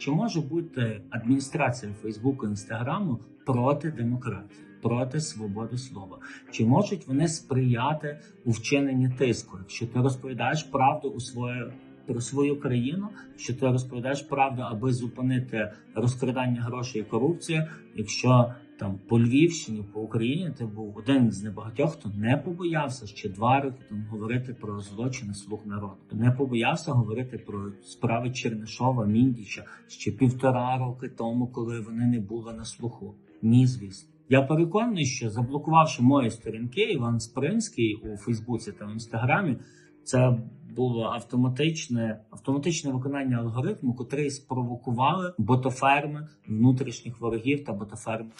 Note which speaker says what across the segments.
Speaker 1: Чи може бути адміністрація Фейсбуку Інстаграму проти демократії, проти свободи слова? Чи можуть вони сприяти у вчиненні тиску? Якщо ти розповідаєш правду у своє про свою країну, що ти розповідаєш правду, аби зупинити розкрадання грошей і корупцію, якщо там по Львівщині, по Україні ти був один з небагатьох, хто не побоявся ще два роки там говорити про злочини слуг народу. Не побоявся говорити про справи Чернишова, Міндіча ще півтора роки тому, коли вони не були на слуху. Ні, звісно. Я переконаний, що заблокувавши мої сторінки, Іван Спринський у Фейсбуці та в Інстаграмі, це було автоматичне автоматичне виконання алгоритму, котрий спровокували ботоферми внутрішніх ворогів та ботоферм.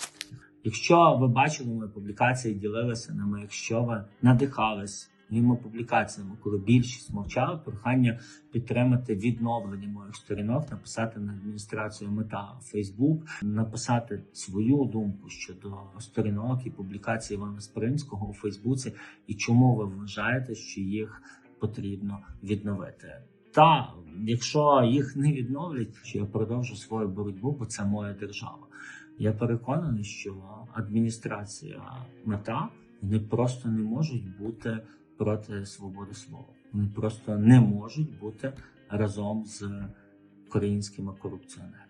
Speaker 1: Якщо ви бачили мої публікації, ділилися ними, якщо ви надихались моїми публікаціями, коли більшість мовчала, прохання підтримати відновлення моїх сторінок, написати на адміністрацію мета Facebook, написати свою думку щодо сторінок і публікацій Івана Спринського у Фейсбуці, і чому ви вважаєте, що їх потрібно відновити. Та якщо їх не відновлять, що я продовжу свою боротьбу, бо це моя держава. Я переконаний, що адміністрація мета вони просто не можуть бути проти свободи слова. Вони просто не можуть бути разом з українськими корупціонерами.